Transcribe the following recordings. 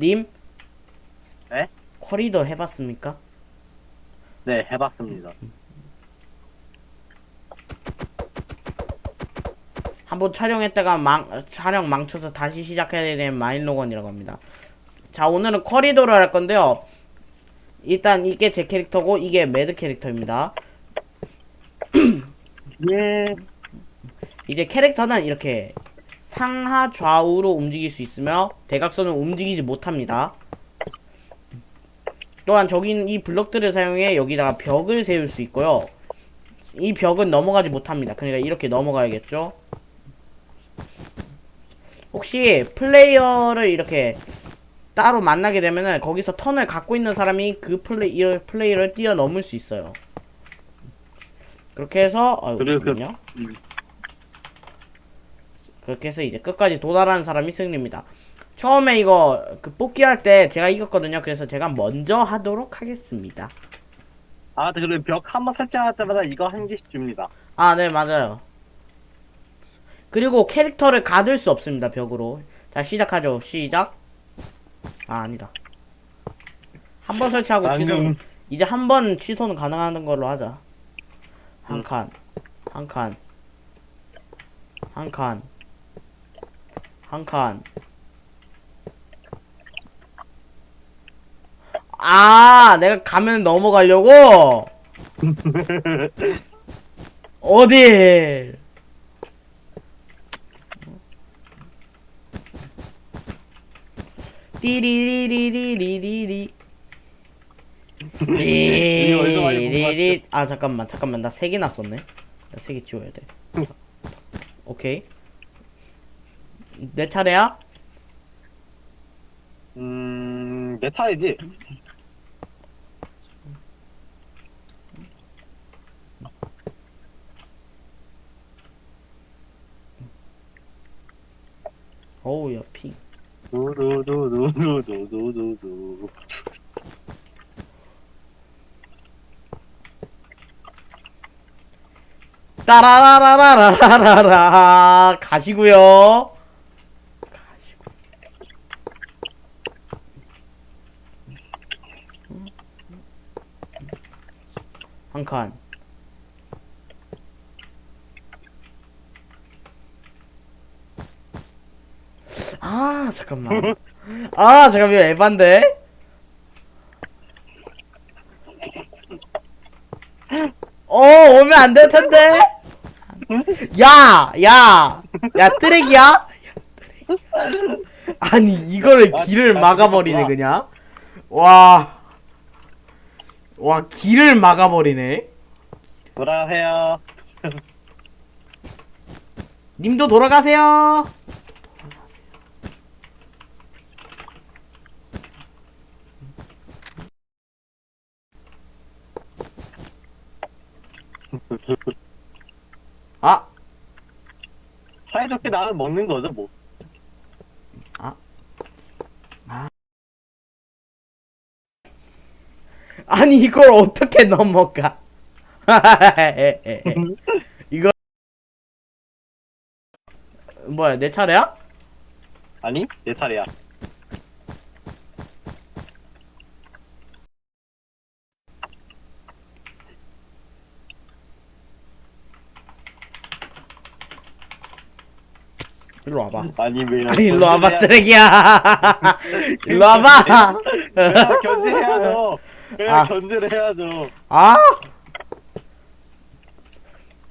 님? 네? 커리더 해봤습니까? 네, 해봤습니다. 한번 촬영했다가 망, 촬영 망쳐서 다시 시작해야 되는 마인로건이라고 합니다. 자, 오늘은 커리도를 할 건데요. 일단 이게 제 캐릭터고 이게 매드 캐릭터입니다. 예. 이제 캐릭터는 이렇게 상하 좌우로 움직일 수 있으며 대각선을 움직이지 못합니다. 또한 저긴 이 블럭들을 사용해 여기다가 벽을 세울 수 있고요. 이 벽은 넘어가지 못합니다. 그러니까 이렇게 넘어가야겠죠. 혹시 플레이어를 이렇게 따로 만나게 되면은 거기서 턴을 갖고 있는 사람이 그 플레이 이 플레이를 뛰어넘을 수 있어요. 그렇게 해서 어, 그리고 그- 잠깐만요. 음. 그렇게 해서 이제 끝까지 도달하는 사람이 승리입니다. 처음에 이거 그 뽑기 할 때 제가 이겼거든요. 그래서 제가 먼저 하도록 하겠습니다. 아, 그리고 벽 한 번 설정할 때마다 이거 한 개씩 줍니다. 아, 네, 맞아요. 그리고 캐릭터를 가둘 수 없습니다, 벽으로. 자, 시작하죠. 시작. 아, 아니다. 한 번 설치하고 취소. 나는 이제 한 번 취소는 가능한 걸로 하자. 한 응. 칸, 한 칸, 한 칸, 한 칸. 아, 내가 가면 넘어가려고? 어디? 띠리리리리리리리. 같아. 리리리 아 잠깐만 잠깐만 나 세 개 났었네 세 개 지워야 돼 오케이 내 차례야 음, 내 차례지? 어우 야 핑 두두두두두두두두. 따라라라라라라라 가시고요 가시고 한 칸 아 잠깐만 아 잠깐만 이거 에반데 어 오면 안 될 텐데 야, 야, 야, 쓰레기야? 야, 쓰레기. 아니, 이거를 아, 길을 아, 막아버리네. 그냥. 와. 와, 길을 막아버리네. 돌아가세요. 님도 돌아가세요. 아, 사이좋게 나는 먹는 거죠, 뭐. 아니, 이걸 어떻게 넘어가? 이거, 뭐야, 내 차례야? 아니, 내 차례야. 일로 와봐. 아니, 왜. 아니, 일로 와봐, 견제해야- 쓰레기야. 일로 와봐. 내가 견제해야죠. 내가 아. 견제를 해야죠. 아!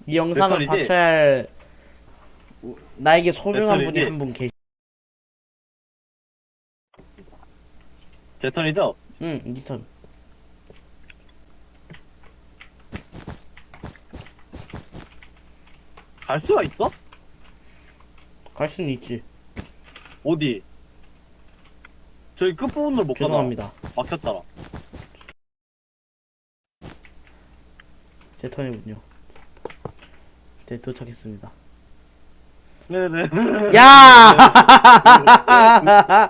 이 영상을? 봐줘야 할 우- 나에게 소중한 내 분이 털이지? 한 분 계시. 제 턴이죠? 응, 니턴. 갈 수가 있어? 갈 수는 있지. 어디? 저기 끝부분으로 못 가나? 죄송합니다. 막혔잖아. 제 턴이군요. 네, 도착했습니다. 네네. 야!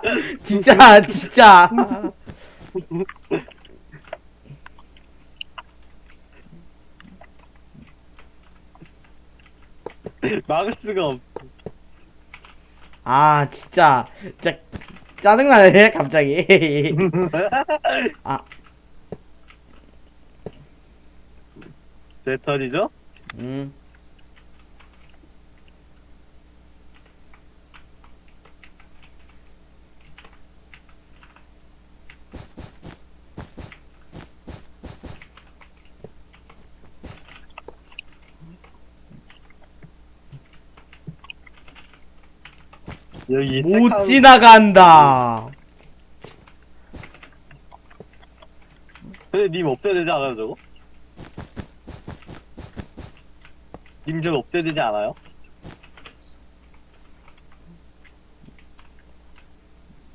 진짜, 진짜. 막을 수가 없. 아, 진짜. 진짜. 짜증나네 갑자기 아 제 턴이죠? 음. 여기 못 색깔- 지나간다 근데 님 업돼야 되지 않아요 저거? 님 저거 업돼야 되지 않아요?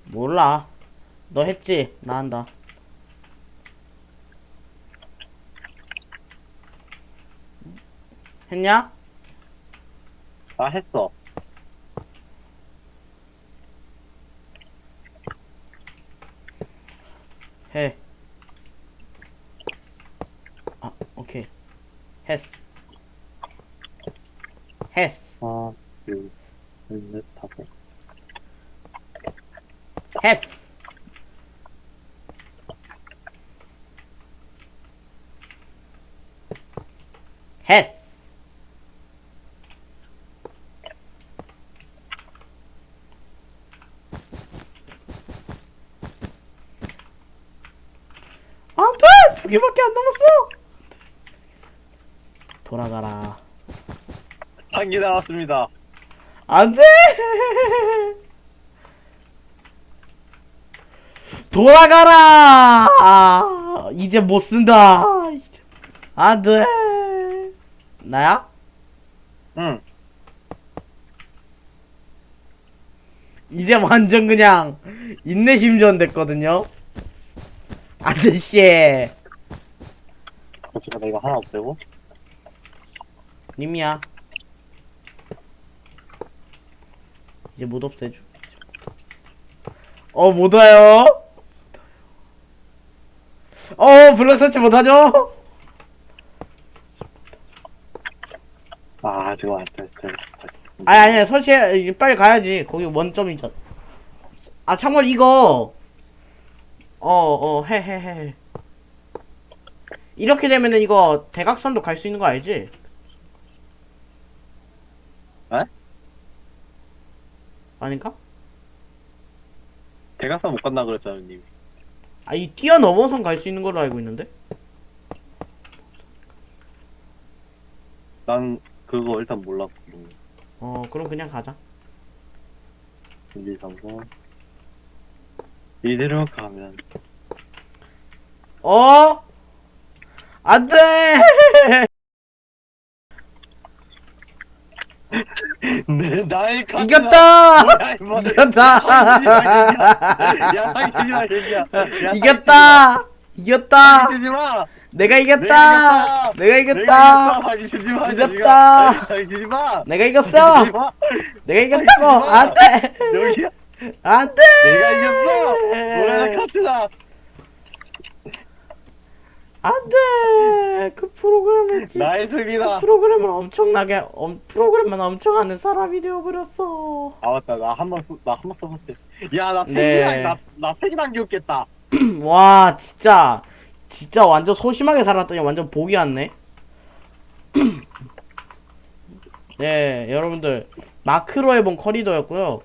몰라 너 했지 나 한다 했냐? 아 했어 해. 아, 오케이. 했어. 했어. 했어. 안 돼! 두 개밖에 안 남았어! 돌아가라. 한개 남았습니다 안 돼! 돌아가라! 아, 이제 못 쓴다. 이제. 안 돼. 나야? 응 이제 완전 그냥 인내심전 됐거든요. 아저씨. 제가 내가 하나 없애고 님이야. 이제 못 없애줘. 어, 못 와요. 어, 블럭 설치 못 하죠? 아 저거 안 돼 아니, 아니, 설치해. 빨리 가야지. 거기 원점이잖아. 아, 참고로 이거. 어, 어, 해, 해, 해. 이렇게 되면은 이거 대각선도 갈 수 있는 거 알지? 에? 아닌가? 대각선 못 간다 그랬잖아요 님 아, 이 뛰어넘어선 갈 수 있는 걸로 알고 있는데? 난 그거 일단 몰랐거든 어, 그럼 그냥 가자. 1, 2, 3, 4 이대로 가면 어? 안 돼! 내 나의 카드 이겼다! 이겼다! 야 사기 마 이겼다! 이겼다! 마 내가 이겼다! 내가 이겼다! 이겼다! 내가 이겼어! 내가 이겼다고! 안 돼! 안 돼! 내가 이겼어 노래나 카츠다 안 돼! 그 프로그램에 지- 나의 그 승리다 프로그램을 엄청나게 엄, 프로그램만 엄청 하는 사람이 되어버렸어. 아 맞다 나 한 번 나 한 번 써봤대 야나 네. 세기당 나나 세기당 기웃겠다 와 진짜 진짜 완전 소심하게 살았더니 완전 복이 왔네. 네 여러분들 마크로 해본 커리도였고요.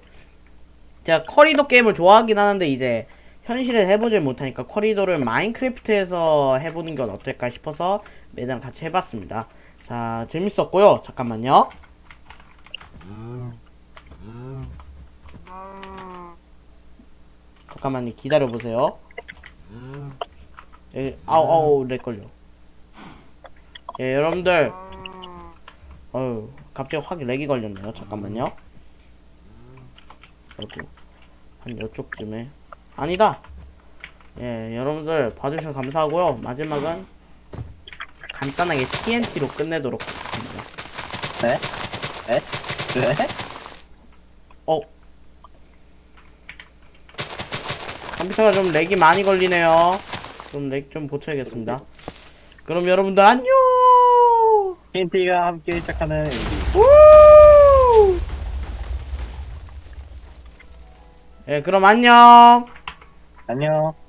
제가 커리도 게임을 좋아하긴 하는데 이제 현실에 해보질 못하니까 커리도를 마인크래프트에서 해보는 건 어떨까 싶어서 매장 같이 해봤습니다. 자 재밌었고요. 잠깐만요. 잠깐만요 기다려 보세요. 예, 아우 아우 렉 걸려. 예 여러분들 어휴 갑자기 확 렉이 걸렸네요. 잠깐만요. 아이고 한 이쪽쯤에 아니다. 예 여러분들 봐주셔서 감사하고요. 마지막은 간단하게 TNT로 끝내도록 하겠습니다. 네? 어 컴퓨터가 좀 렉이 많이 걸리네요. 좀 렉 좀 고쳐야겠습니다. 그럼 여러분들 안녕. 힌티가 함께 시작하는 우! 예, 그럼 안녕. 안녕.